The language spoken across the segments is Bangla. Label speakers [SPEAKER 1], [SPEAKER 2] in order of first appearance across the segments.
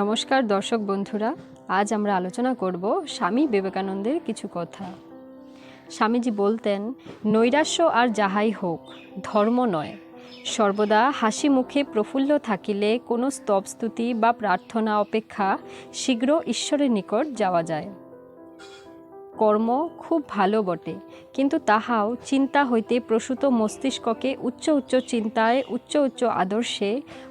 [SPEAKER 1] নমস্কার দর্শক বন্ধুরা, আজ আমরা আলোচনা করব স্বামী বিবেকানন্দের কিছু কথা। স্বামীজি বলতেন, নৈরাশ্য আর যাহাই হোক, ধর্ম নয়। সর্বদা হাসি মুখে প্রফুল্ল থাকিলে কোনো স্তবস্তুতি বা প্রার্থনা অপেক্ষা শীঘ্র ঈশ্বরের নিকট যাওয়া যায়। কর্ম খুব ভালো বটে, কিন্তু তাহাও চিন্তা হইতে প্রসূত মস্তিষ্ককে উচ্চ উচ্চ চিন্তায় উচ্চ উচ্চ আদর্শে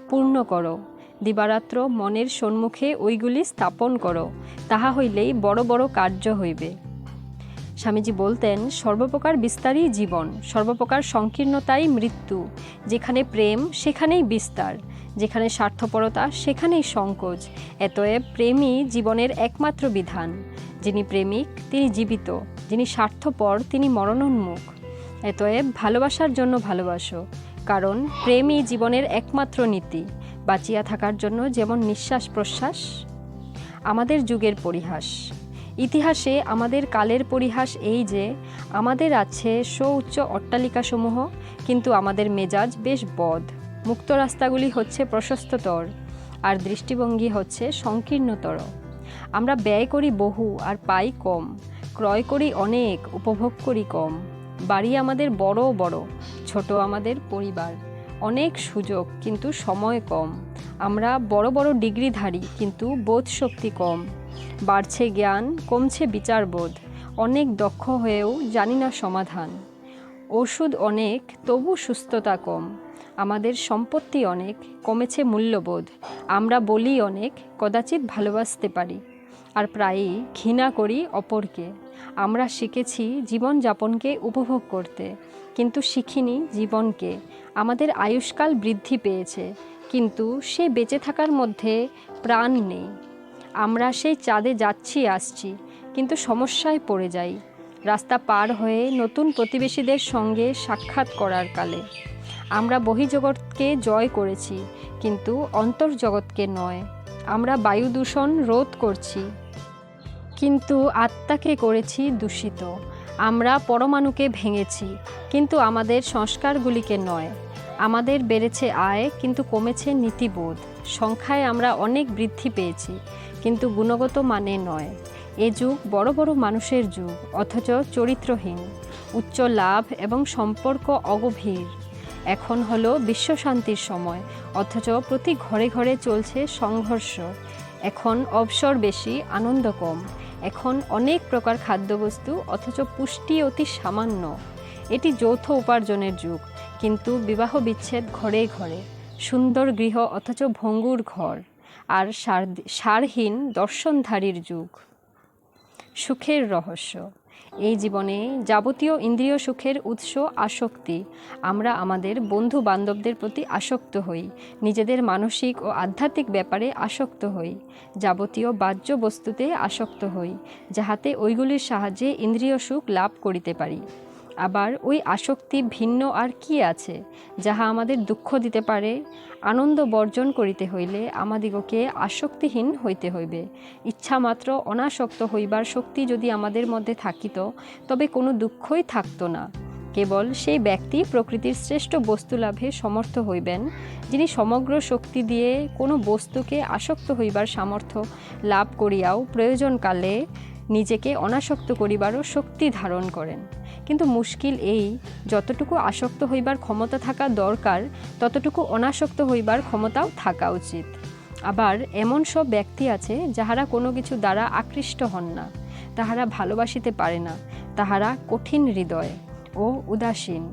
[SPEAKER 1] পূর্ণ করো। দিবারাত্র মনের সম্মুখে ওইগুলি স্থাপন করো, তাহা হইলেই বড় বড় কার্য হইবে। স্বামীজি বলতেন, সর্বপ্রকার বিস্তারই জীবন, সর্বপ্রকার সংকীর্ণতাই মৃত্যু। যেখানে প্রেম, সেখানেই বিস্তার। যেখানে স্বার্থপরতা, সেখানেই সংকোচ। এতএব প্রেমই জীবনের একমাত্র বিধান। যিনি প্রেমিক, তিনি জীবিত। যিনি স্বার্থপর, তিনি মরণোন্মুখ। এতএব ভালোবাসার জন্য ভালোবাসো, কারণ প্রেমই জীবনের একমাত্র নীতি। বাঁচিয়া থাকার জন্য যেমন নিঃশ্বাস প্রশ্বাস, আমাদের যুগের পরিহাস। ইতিহাসে আমাদের কালের পরিহাস এই যে, আমাদের আছে সুউচ্চ অট্টালিকাসমূহ, কিন্তু আমাদের মেজাজ বেশ বদ। মুক্ত রাস্তাগুলি হচ্ছে প্রশস্ততর, আর দৃষ্টিভঙ্গি হচ্ছে সংকীর্ণতর। আমরা ব্যয় করি বহু আর পাই কম, ক্রয় করি অনেক, উপভোগ করি কম। বাড়ি আমাদের বড় বড়, ছোট আমাদের পরিবার। অনেক সুযোগ, কিন্তু সময় কম। আমরা বড় বড় ডিগ্রিধারী, কিন্তু বোধ শক্তি কম। বাড়ছে জ্ঞান, কমছে বিচারবোধ। অনেক দক্ষ হয়েও জানি না সমাধান। ওষুধ অনেক, তবু সুস্থতা কম। আমাদের সম্পত্তি অনেক, কমেছে মূল্যবোধ। আমরা বলি অনেক, কদাচিৎ ভালোবাসতে পারি। আর প্রায়ই ঘৃণা করি অপরকে। আমরা শিখেছি জীবনযাপনকে উপভোগ করতে, কিন্তু শিখিনি জীবনকে। আমাদের আয়ুষ্কাল বৃদ্ধি পেয়েছে, কিন্তু সে বেঁচে থাকার মধ্যে প্রাণ নেই। আমরা সেই চাঁদে যাচ্ছি, আসছি, কিন্তু সমস্যায় পড়ে যাই। রাস্তা পার হয়ে নতুন প্রতিবেশীদের সঙ্গে সাক্ষাৎ করার কালে। আমরা বহিজগৎকে জয় করেছি, কিন্তু অন্তর্জগৎকে নয়। আমরা বায়ু দূষণ রোধ করছি। কিন্তু আত্মাকে করেছি দূষিত। আমরা পরমাণুকে ভেঙেছি, কিন্তু আমাদের সংস্কারগুলিকে নয়। আমাদের বেড়েছে আয়, কিন্তু কমেছে নীতিবোধ। সংখ্যায় আমরা অনেক বৃদ্ধি পেয়েছি, কিন্তু গুণগত মানে নয়। এ যুগ বড় বড় মানুষের যুগ, অথচ চরিত্রহীন। উচ্চ লাভ এবং সম্পর্ক অগভীর। এখন হলো বিশ্বশান্তির সময়, অথচ প্রতি ঘরে ঘরে চলছে সংঘর্ষ। এখন অবসর বেশি, আনন্দ কম। এখন অনেক প্রকার খাদ্যবস্তু, অথচ পুষ্টি অতি সামান্য। এটি যৌথ উপার্জনের যুগ, কিন্তু বিবাহ বিচ্ছেদ ঘরে ঘরে, সুন্দর গৃহ অথচ ভঙ্গুর ঘর, আর সার সারহীন দর্শনধারীর যুগ। সুখের রহস্য। এই জীবনে যাবতীয় ইন্দ্রিয় সুখের উৎস আসক্তি। আমরা আমাদের বন্ধু বান্ধবদের প্রতি আসক্ত হই, নিজেদের মানসিক ও আধ্যাত্মিক ব্যাপারে আসক্ত হই, যাবতীয় বাহ্য বস্তুতে আসক্ত হই, যাহাতে ওইগুলির সাহায্যে ইন্দ্রিয় সুখ লাভ করিতে পারি। আবার ওই আসক্তি ভিন্ন আর কি আছে, যাহা আমাদের দুঃখ দিতে পারে? আনন্দ বর্জন করিতে হইলে আমাদিগকে আসক্তিহীন হইতে হইবে। ইচ্ছামাত্র অনাসক্ত হইবার শক্তি যদি আমাদের মধ্যে থাকিত, তবে কোনো দুঃখই থাকতো না। কেবল সেই ব্যক্তি প্রকৃতির শ্রেষ্ঠ বস্তু লাভে সমর্থ হইবেন, যিনি সমগ্র শক্তি দিয়ে কোনো বস্তুকে আসক্ত হইবার সামর্থ্য লাভ করিয়াও প্রয়োজনকালে নিজেকে অনাসক্ত করিবারও শক্তি ধারণ করেন। কিন্তু মুশকিল এই, যতটুকু আসক্ত হইবার ক্ষমতা থাকা দরকার, ততটুকু অনাসক্ত হইবার ক্ষমতাও থাকা উচিত। আবার এমন সব ব্যক্তি আছে যাহারা কোনো কিছু দ্বারা আকৃষ্ট হন না, তাহারা ভালোবাসিতে পারে না, তাহারা কঠিন হৃদয় ও উদাসীন।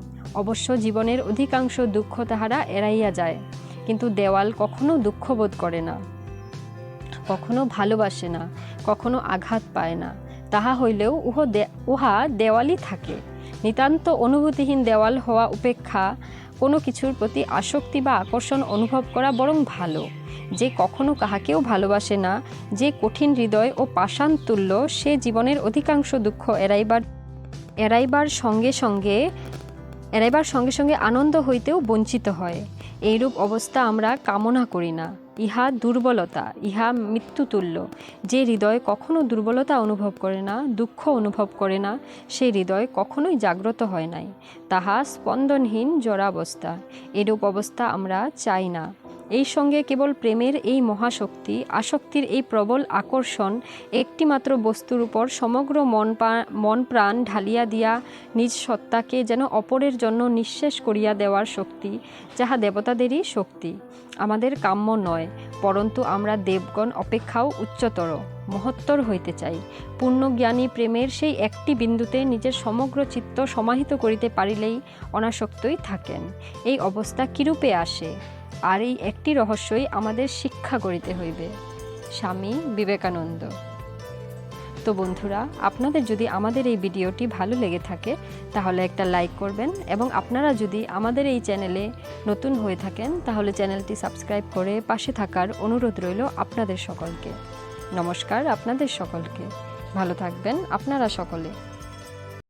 [SPEAKER 1] অবশ্য জীবনের অধিকাংশ দুঃখ তাহারা এড়াইয়া যায়, কিন্তু দেওয়াল কখনো দুঃখবোধ করে না, কখনো ভালোবাসে না, কখনো আঘাত পায় না। তাহা হইলেও উহ উহা দেওয়ালই থাকে। নিতান্ত অনুভূতিহীন দেওয়াল হওয়া উপেক্ষা কোনো কিছুর প্রতি আসক্তি বা আকর্ষণ অনুভব করা বরং ভালো। যে কখনো কাহাকেও ভালোবাসে না, যে কঠিন হৃদয় ও পাষাণ তুল্য, সে জীবনের অধিকাংশ দুঃখ এড়াইবার এড়াইবার সঙ্গে সঙ্গে এড়াইবার সঙ্গে সঙ্গে আনন্দ হইতেও বঞ্চিত হয়। এইরূপ অবস্থা আমরা কামনা করি না। ইহা দুর্বলতা, ইহা মৃত্যুতুল্য। যে হৃদয় কখনো দুর্বলতা অনুভব করে না, দুঃখ অনুভব করে না, সে হৃদয় কখনোই জাগ্রত হয় নাই। তাহা স্পন্দনহীন জরাবস্থা। এরূপ অবস্থা আমরা চাই না। এই সঙ্গে কেবল প্রেমের এই মহাশক্তি, আসক্তির এই প্রবল আকর্ষণ, একটিমাত্র বস্তুর উপর সমগ্র মন মন প্রাণ ঢালিয়া দিয়া নিজ সত্তাকে যেন অপরের জন্য নিঃশেষ করিয়া দেওয়ার শক্তি, যাহা দেবতাদেরই শক্তি। আমাদের কাম্য নয়, পরন্তু আমরা দেবগণ অপেক্ষাও উচ্চতর, মহত্তর হইতে চাই। পূর্ণজ্ঞানী প্রেমের সেই একটি বিন্দুতে নিজের সমগ্র চিত্ত সমাহিত করিতে পারিলেই অনাসক্তই থাকেন। এই অবস্থা কিরূপে আসে? আর এই একটি রহস্যই আমাদের শিক্ষা করিতে হইবে। স্বামী বিবেকানন্দ। তো বন্ধুরা, আপনাদের যদি আমাদের এই ভিডিওটি ভালো লেগে থাকে, তাহলে একটা লাইক করবেন এবং আপনারা যদি আমাদের এই চ্যানেলে নতুন হয়ে থাকেন, তাহলে চ্যানেলটি সাবস্ক্রাইব করে পাশে থাকার অনুরোধ রইল আপনাদের সকলকে। নমস্কার আপনাদের সকলকে। ভালো থাকবেন আপনারা সকলে।